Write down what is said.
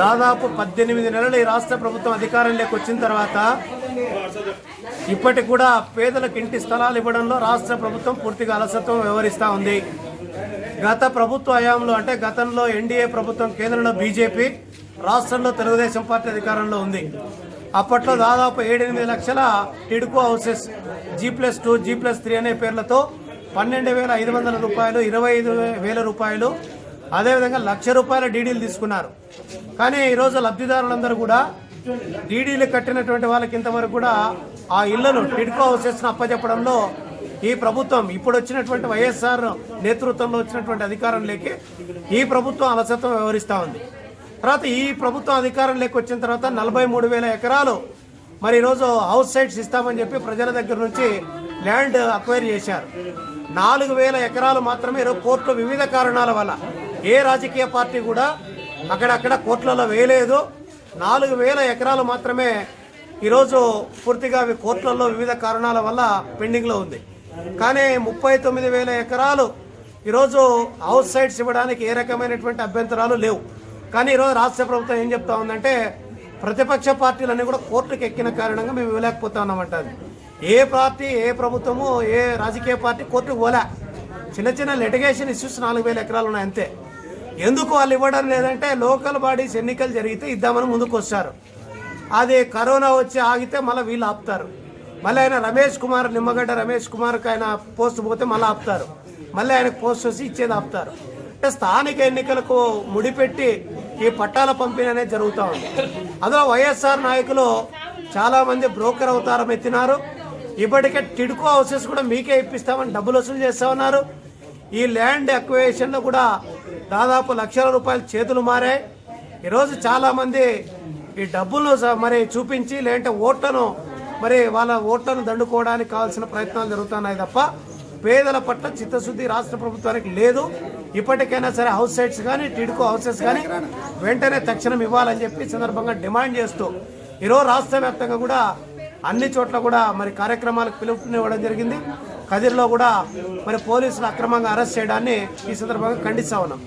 దాదాపు పద్దెనిమిది నెలలు ఈ రాష్ట్ర ప్రభుత్వం అధికారంలోకి వచ్చిన తర్వాత ఇప్పటికి కూడా పేదలకు ఇంటి స్థలాలు ఇవ్వడంలో రాష్ట్ర ప్రభుత్వం పూర్తిగా అలసత్వం వ్యవహరిస్తూ ఉంది. గత ప్రభుత్వ హయాంలో అంటే గతంలో ఎన్డీఏ ప్రభుత్వం కేంద్రంలో బీజేపీ రాష్ట్రంలో తెలుగుదేశం పార్టీ అధికారంలో ఉంది. అప్పట్లో దాదాపు ఏడెనిమిది లక్షల TIDCO houses G plus two G plus three అనే పేర్లతో పన్నెండు వేల ఐదు వందల రూపాయలు ఇరవై ఐదు వేల రూపాయలు అదేవిధంగా లక్ష రూపాయల డీడీలు తీసుకున్నారు. కానీ ఈరోజు లబ్ధిదారులందరూ కూడా డీడీలు కట్టినటువంటి వాళ్ళకి ఇంతవరకు కూడా ఆ ఇళ్ళను టిడ్కో హౌసెస్ను అప్పచెప్పడంలో ఈ ప్రభుత్వం ఇప్పుడు వచ్చినటువంటి వైఎస్ఆర్ నేతృత్వంలో వచ్చినటువంటి అధికారం అధికారంలోకి ఈ ప్రభుత్వం అలసత్వం వ్యవహరిస్తూ ఉంది. తర్వాత ఈ ప్రభుత్వం అధికారంలోకి వచ్చిన తర్వాత నలభై మూడు వేల ఎకరాలు మరి ఈరోజు హౌస్ సైట్స్ ఇస్తామని చెప్పి ప్రజల దగ్గర నుంచి ల్యాండ్ అక్వైర్ చేశారు. నాలుగు వేల ఎకరాలు మాత్రమే ఈరోజు కోర్టులో వివిధ కారణాల వల్ల ఏ రాజకీయ పార్టీ కూడా అక్కడక్కడ కోట్లలో వేయలేదు. నాలుగు వేల ఎకరాలు మాత్రమే ఈరోజు పూర్తిగా అవి కోర్టులలో వివిధ కారణాల వల్ల పెండింగ్లో ఉంది. కానీ ముప్పై తొమ్మిది వేల ఎకరాలు ఈరోజు హౌస్ సైట్స్ ఇవ్వడానికి ఏ రకమైనటువంటి అభ్యంతరాలు లేవు. కానీ ఈరోజు రాష్ట్ర ప్రభుత్వం ఏం చెప్తా ఉందంటే ప్రతిపక్ష పార్టీలన్నీ కూడా కోర్టుకు ఎక్కిన కారణంగా మేము ఇవ్వలేకపోతా ఉన్నామంటారు ఏ పార్టీ ఏ ప్రభుత్వము ఏ రాజకీయ పార్టీ కోర్టుకు పోలే. చిన్న చిన్న లిటిగేషన్ ఇష్యూస్ నాలుగు వేల ఎకరాలు ఉన్నాయి అంతే. ఎందుకు వాళ్ళు ఇవ్వడం లేదంటే లోకల్ బాడీస్ ఎన్నికలు జరిగితే ఇద్దామని ముందుకు వస్తారు. అది కరోనా వచ్చి ఆగితే మళ్ళీ వీళ్ళు ఆపుతారు. మళ్ళీ ఆయన రమేష్ కుమార్ నిమ్మగడ్డ రమేష్ కుమార్కి ఆయన పోస్ట్ పోతే మళ్ళీ ఆపుతారు. మళ్ళీ ఆయనకు పోస్ట్ వచ్చి ఇచ్చేది ఆపుతారు. అంటే స్థానిక ఎన్నికలకు ముడిపెట్టి ఈ పట్టాల పంపిణీ అనేది జరుగుతూ ఉంది. అందులో వైఎస్ఆర్ నాయకులు చాలామంది బ్రోకర్ అవతారం ఎత్తినారు. ఇప్పటికే టిడ్కో హౌసెస్ కూడా మీకే ఇప్పిస్తామని డబ్బులు వసూలు చేస్తా ఉన్నారు. ఈ ల్యాండ్ అక్వేషన్లో కూడా దాదాపు లక్షల రూపాయలు చేతులు మారాయి ఈరోజు చాలామంది ఈ డబ్బులను స- మరి చూపించి లేదంటే ఓట్లను మరి వాళ్ళ ఓట్లను దండుకోవడానికి కావాల్సిన ప్రయత్నాలు జరుగుతున్నాయి తప్ప పేదల పట్ల చిత్తశుద్ధి రాష్ట్ర ప్రభుత్వానికి లేదు. ఇప్పటికైనా సరే హౌస్ సైట్స్ కానీ టిడ్కో హౌసెస్ కానీ వెంటనే తక్షణం ఇవ్వాలని చెప్పి సందర్భంగా డిమాండ్ చేస్తూ ఈరోజు రాష్ట్ర వ్యాప్తంగా కూడా అన్ని చోట్ల కూడా మరి కార్యక్రమాలకు పిలుపునివ్వడం జరిగింది. కదిర్లో కూడా మరి పోలీసులు అక్రమంగా అరెస్ట్ చేయడాన్ని ఈ సందర్భంగా ఖండిస్తా ఉన్నాం.